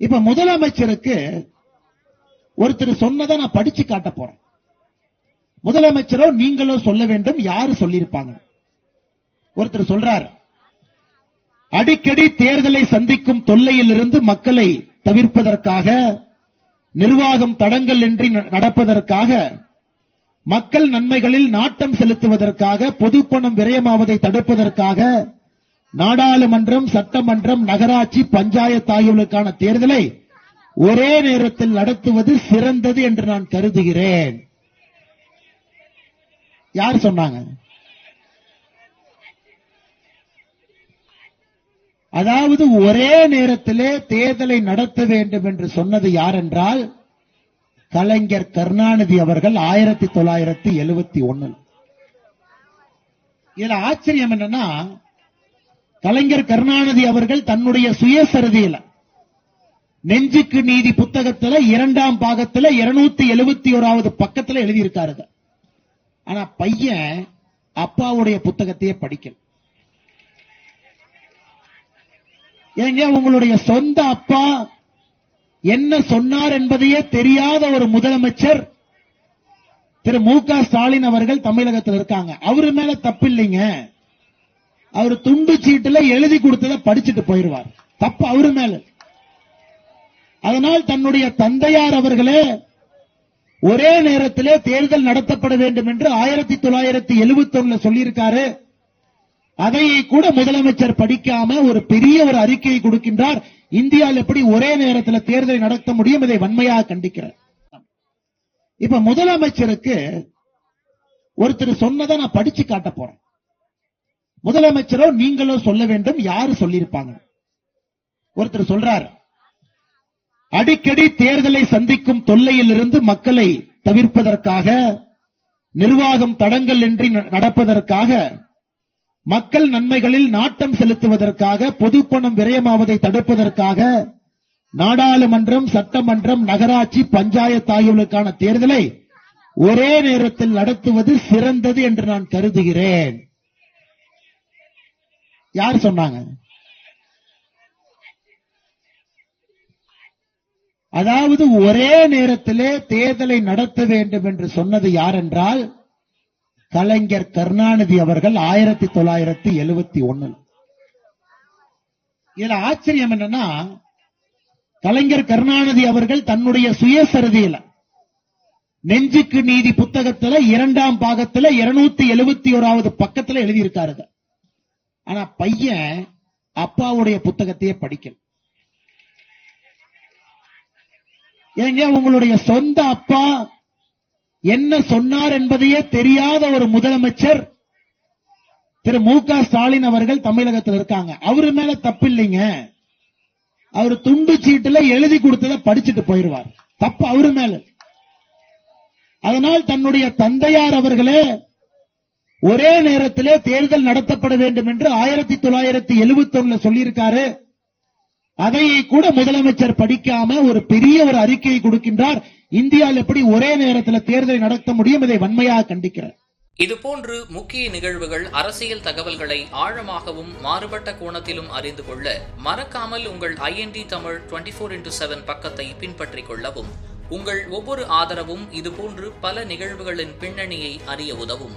இப்ப முதலமைச்சருக்கு ஒருத்தர் சொன்னதை நான் படிச்சு காட்ட போறேன். முதலமைச்சரோ நீங்களோ சொல்ல வேண்டும் யாரு சொல்லியிருப்பாங்க? ஒருத்தர் சொல்றார் அடிக்கடி தேர்தலை சந்திக்கும் தொல்லையிலிருந்து மக்களை தவிர்ப்பதற்காக நிர்வாகம் தடங்கள் இன்றி ந- நடப்பதற்காக மக்கள் நன்மைகளில் நாட்டம் செலுத்துவதற்காக பொதுப்பணம் விரயமாவதை தடுப்பதற்காக நாடாளுமன்றம் சட்டமன்றம் நகராட்சி பஞ்சாயத்து ஆகியவர்களுக்கான தேர்தலை ஒரே நேரத்தில் நடத்துவது சிறந்தது என்று நான் கருதுகிறேன். யார் சொன்னாங்க? அதாவது ஒரே நேரத்திலே தேர்தலை நடத்த வேண்டும் என்று சொன்னது யார் என்றால் கலைஞர் கருணாநிதி அவர்கள் ஆயிரத்தி தொள்ளாயிரத்தி எழுபத்தி ஒன்னு இதுல ஆச்சரியம் என்னன்னா கலைஞர் கருணாநிதி அவர்கள் தன்னுடைய சுயசரிதியில நெஞ்சுக்கு நீதி புத்தகத்துல இரண்டாம் பாகத்துல இருநூத்தி எழுபத்தி ஓராவது பக்கத்துல எழுதியிருக்காருங்க. ஆனா பையன் அப்பாவுடைய புத்தகத்தையே படிக்கல. ஏங்க உங்களுடைய சொந்த அப்பா என்ன சொன்னார் என்பதையே தெரியாத ஒரு முதலமைச்சர் திரு மு க ஸ்டாலின் அவர்கள் தமிழகத்தில் இருக்காங்க. அவரு மேல தப்பு இல்லைங்க அவர் துண்டு சீட்டுல எழுதி கொடுத்ததை படிச்சுட்டு போயிருவார் தப்பு அவரு மேல. அதனால் தன்னுடைய தந்தையார் அவர்களே ஒரே நேரத்திலே தேர்தல் நடத்தப்பட வேண்டும் என்று ஆயிரத்தி தொள்ளாயிரத்தி எழுபத்தி ஒண்ணுல சொல்லியிருக்காரு. அதையை கூட முதலமைச்சர் படிக்காம ஒரு பெரிய ஒரு அறிக்கையை கொடுக்கின்றார். இந்தியாவில் எப்படி ஒரே நேரத்தில் தேர்தலை நடத்த முடியும் இதை வன்மையாக கண்டிக்கிறார். இப்ப முதலமைச்சருக்கு ஒருத்தர் சொன்னதை நான் படிச்சு காட்ட போறேன். முதலமைச்சரோ நீங்களோ சொல்ல வேண்டும் யாரு சொல்லியிருப்பாங்க? ஒருத்தர் சொல்றார் அடிக்கடி தேர்தலை சந்திக்கும் தொல்லையிலிருந்து மக்களை தவிர்ப்பதற்காக நிர்வாகம் தடங்கள் இன்றி ந- நடப்பதற்காக மக்கள் நன்மைகளில் நாட்டம் செலுத்துவதற்காக பொதுப்பணம் விரயமாவதை தடுப்பதற்காக நாடாளுமன்றம் சட்டமன்றம் நகராட்சி பஞ்சாயத்து ஆகியவர்களுக்கான தேர்தலை ஒரே நேரத்தில் நடத்துவது சிறந்தது என்று நான் கருதுகிறேன். யார் சொன்னாங்க? அதாவது ஒரே நேரத்திலே தேர்தலை நடத்த வேண்டும் என்று சொன்னது யார் என்றால் கலைஞர் கருணாநிதி அவர்கள் ஆயிரத்தி தொள்ளாயிரத்தி எழுபத்தி ஒண்ணுல. இதுல ஆச்சரியம் என்னன்னா கலைஞர் கருணாநிதி அவர்கள் தன்னுடைய சுயசரிதியில நெஞ்சுக்கு நீதி புத்தகத்துல இரண்டாம் பாகத்துல இருநூத்தி எழுபத்தி ஓராவது பக்கத்துல எழுதியிருக்காருங்க. ஆனா பையன் அப்பாவுடைய புத்தகத்தையே படிக்கல ஏங்க உங்களுடைய சொந்த அப்பா என்ன சொன்னார் என்பதையே தெரியாத ஒரு முதலமைச்சர் திரு மு க ஸ்டாலின் அவர்கள் தமிழகத்தில் இருக்காங்க. அவரு மேல தப்பு இல்லைங்க அவர் துண்டு சீட்டுல எழுதி கொடுத்ததை படிச்சுட்டு போயிருவார் தப்பு அவரு மேல. அதனால் தன்னுடைய தந்தையார் அவர்களே ஒரே நேரத்திலே தேர்தல் நடத்தப்பட வேண்டும் என்று ஆயிரத்தி தொள்ளாயிரத்தி எழுபத்தி ஒண்ணுல சொல்லியிருக்காரு. அதையை கூட முதலமைச்சர் படிக்காம ஒரு பெரிய ஒரு அறிக்கையை கொடுக்கின்றார். இந்தியாவில் எப்படி ஒரே நேரத்தில் தேர்தலை நடத்த முடியும் இதை வன்மையாக கண்டிக்கிறார். இதுபோன்று முக்கிய நிகழ்வுகள் அரசியல் தகவல்களை ஆழமாகவும் மாறுபட்ட கோணத்திலும் அறிந்து கொள்ள மறக்காமல் உங்கள் I N D Tamil twenty four into seven பக்கத்தை பின்பற்றிக் கொள்ளவும். உங்கள் ஒவ்வொரு ஆதரவும் இதுபோன்று பல நிகழ்வுகளின் பின்னணியை அறிய உதவும்.